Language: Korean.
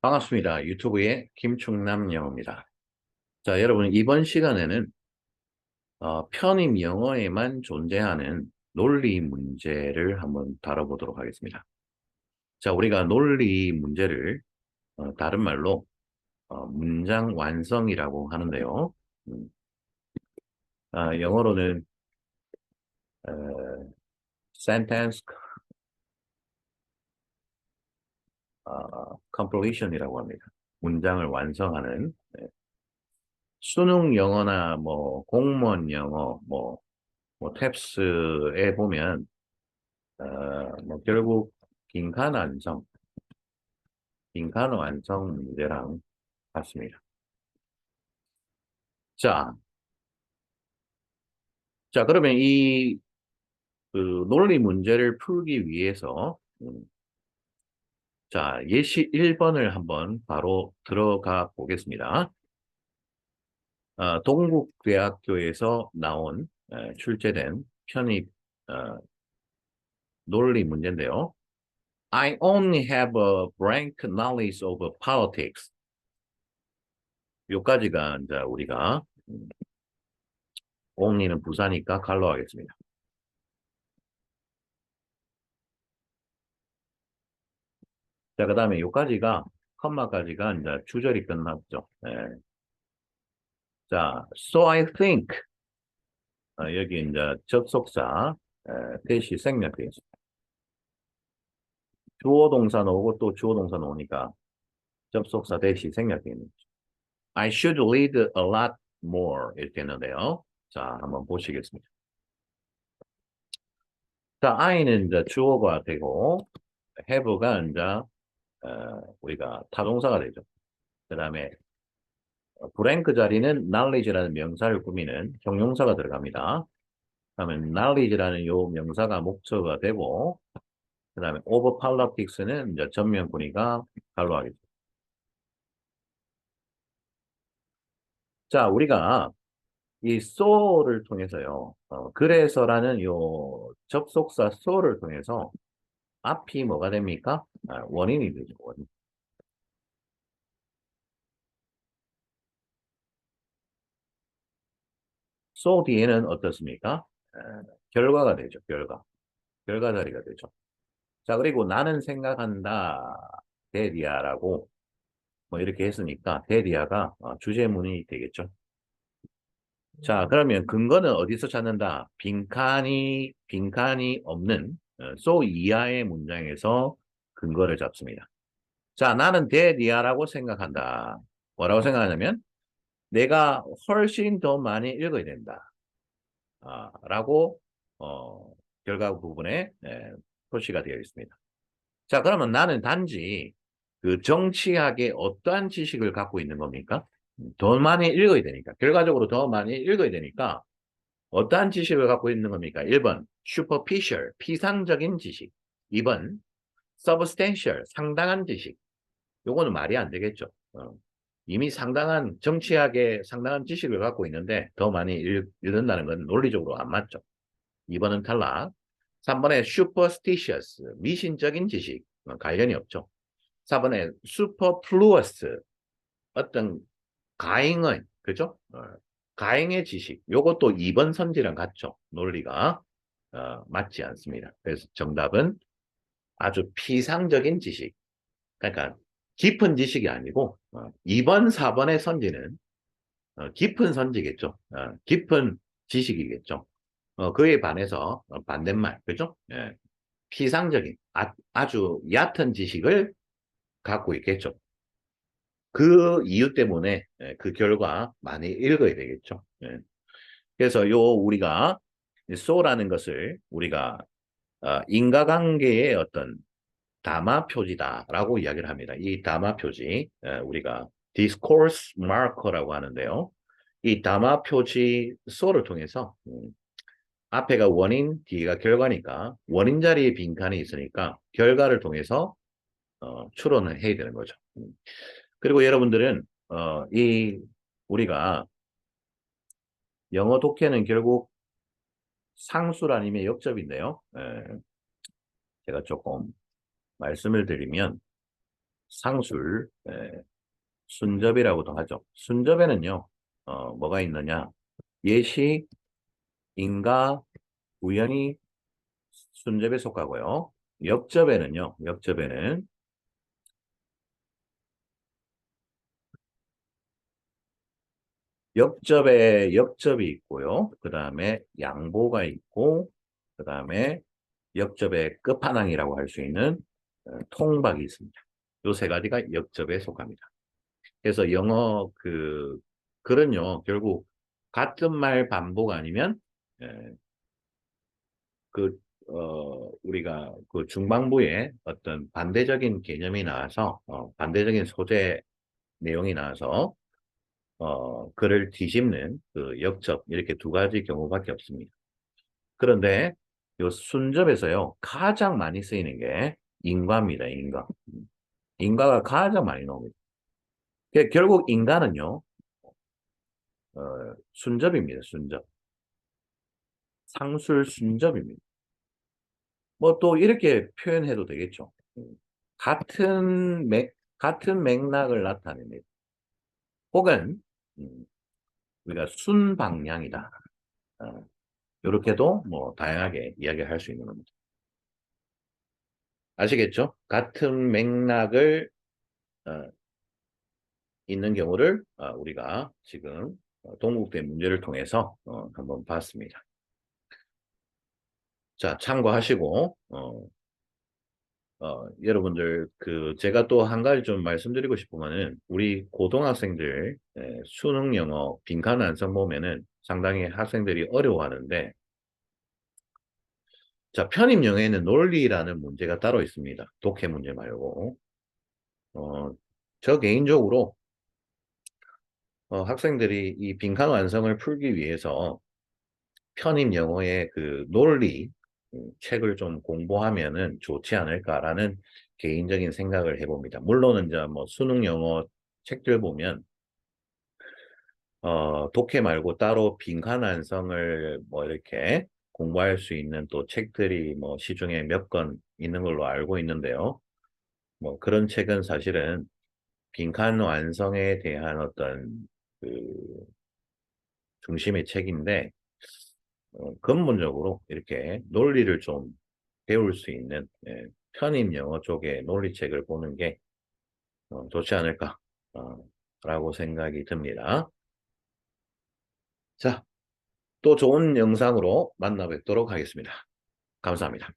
반갑습니다. 유튜브의 김충남 영어입니다. 자, 여러분 이번 시간에는 어, 편입 영어에만 존재하는 논리 문제를 한번 다뤄보도록 하겠습니다. 자, 우리가 논리 문제를 어, 다른 말로 어, 문장 완성이라고 하는데요. 음, 아, 영어로는 어, sentence 어, completion이라고 합니다. 문장을 완성하는 네. 수능 영어나 뭐 공무원 영어 뭐, 뭐 탭스에 보면 어, 뭐 결국 빈칸 완성 빈칸 완성 문제랑 같습니다. 자, 자 그러면 이 그 논리 문제를 풀기 위해서 음, 자, 예시 1번을 한번 바로 들어가 보겠습니다. 어, 동국대학교에서 나온 에, 출제된 편입 어, 논리 문제인데요. I only have a blank knowledge of politics. 요까지가 이제 우리가 음, only는 부사니까 갈로 하겠습니다. 자, 그 다음에 요까지가, 컴마까지가 이제 주절이 끝났죠. 예. 자, so I think. 어, 여기 이제 접속사, 에, 대시 생략되어. 주어 동사 나오고 또 주어 동사 나오니까 접속사 대시 생략되어 있는 거죠. I should read a lot more 이렇게 했는데요. 자, 한번 보시겠습니다. 자, I는 이제 주어가 되고, have가 이제 어, 우리가 타동사가 되죠. 그 다음에 브랭크 자리는 knowledge라는 명사를 꾸미는 형용사가 들어갑니다. 그러면 knowledge라는 요 명사가 목적어가 되고 그 다음에 over politics는 이제 전면분이가 갈로 하겠죠. 자, 우리가 이 so를 통해서요. 어, 그래서라는 요 접속사 so를 통해서 앞이 뭐가 됩니까? 아, 원인이 되죠. 원인. so 뒤에는 어떻습니까? 에, 결과가 되죠. 결과. 결과 자리가 되죠. 자, 그리고 나는 생각한다. 데디아라고 뭐 이렇게 했으니까 데디아가 어, 주제문이 되겠죠. 자, 그러면 근거는 어디서 찾는다? 빈칸이 빈칸이 없는 어, so 이하의 문장에서 근거를 잡습니다. 자, 나는 데디아라고 생각한다. 뭐라고 생각하냐면 내가 훨씬 더 많이 읽어야 된다. 아, 라고 어, 결과 부분에 예, 표시가 되어 있습니다. 자, 그러면 나는 단지 그 정치학의 어떠한 지식을 갖고 있는 겁니까? 더 많이 읽어야 되니까. 결과적으로 더 많이 읽어야 되니까 어떠한 지식을 갖고 있는 겁니까? 1번 superficial, 피상적인 지식. 2번 substantial, 상당한 지식. 요거는 말이 안 되겠죠. 어. 이미 상당한 정치학의 상당한 지식을 갖고 있는데 더 많이 읽, 읽는다는 건 논리적으로 안 맞죠. 2번은 탈락. 3번에 superstitious, 미신적인 지식. 어, 관련이 없죠. 4번에 superfluous, 어떤 가행의, 그죠? 어, 가행의 지식. 요것도 2번 선지랑 같죠. 논리가 어, 맞지 않습니다. 그래서 정답은 아주 피상적인 지식. 그러니까 깊은 지식이 아니고 어, 2번, 4번의 선지는 어, 깊은 선지겠죠. 어, 깊은 지식이겠죠. 어, 그에 반해서 어, 반대말, 그죠? 예. 피상적인 아, 주 얕은 지식을 갖고 있겠죠. 그 이유 때문에 예, 그 결과 많이 읽어야 되겠죠. 예. 그래서 요 우리가 so라는 것을 우리가 어, 인과관계의 어떤 담화 표지다라고 이야기를 합니다. 이 담화 표지 우리가 discourse marker라고 하는데요. 이 담화 표지 so를 통해서 음, 앞에가 원인, 뒤가 결과니까 원인 자리에 빈칸이 있으니까 결과를 통해서 어, 추론을 해야 되는 거죠. 음. 그리고 여러분들은 어, 이 우리가 영어 독해는 결국 상술 아니면 역접인데요. 에, 제가 조금 말씀을 드리면 상술, 예, 순접이라고도 하죠. 순접에는요, 어, 뭐가 있느냐? 예시, 인가, 우연히 순접에 속하고요. 역접에는요, 역접에는 역접에 역접이 있고요. 그 다음에 양보가 있고, 그 다음에 역접의 끝판왕이라고 할 수 있는 어, 통박이 있습니다. 요 세 가지가 역접에 속합니다. 그래서 영어 그 글은요 결국 같은 말 반복 아니면 예, 그 어, 우리가 그 중반부에 어떤 반대적인 개념이 나와서 어, 반대적인 소재 내용이 나와서 어, 글을 뒤집는 그 역접 이렇게 두 가지 경우밖에 없습니다. 그런데 요 순접에서요 가장 많이 쓰이는 게 인과입니다. 인과. 인과가 가장 많이 나옵니다. 그 결국 인간은요 어, 순접입니다. 순접. 상술 순접입니다. 뭐 또 이렇게 표현해도 되겠죠. 같은 맥, 같은 맥락을 나타냅니다. 혹은 음, 우리가 순방향이다. 어, 이렇게도 뭐 다양하게 이야기할 수 있는 겁니다. 아시겠죠? 같은 맥락을 어, 있는 경우를 어, 우리가 지금 동국대 문제를 통해서 어, 한번 봤습니다. 자, 참고하시고 어, 어, 여러분들 그 제가 또 한 가지 좀 말씀드리고 싶으면은 우리 고등학생들 예, 수능 영어 빈칸 완성 보면은 상당히 학생들이 어려워하는데 자 편입 영어에는 논리라는 문제가 따로 있습니다. 독해 문제 말고 어, 저 개인적으로 어, 학생들이 이 빈칸 완성을 풀기 위해서 편입 영어의 그 논리 음, 책을 좀 공부하면은 좋지 않을까라는 개인적인 생각을 해봅니다. 물론 이제 뭐 수능 영어 책들 보면 어, 독해 말고 따로 빈칸 완성을 뭐 이렇게 공부할 수 있는 또 책들이 뭐 시중에 몇 권 있는 걸로 알고 있는데요. 뭐 그런 책은 사실은 빈칸 완성에 대한 어떤 그 중심의 책인데 어, 근본적으로 이렇게 논리를 좀 배울 수 있는 예, 편입 영어 쪽의 논리책을 보는 게 어, 좋지 않을까 어, 라고 생각이 듭니다. 자, 또 좋은 영상으로 만나 뵙도록 하겠습니다. 감사합니다.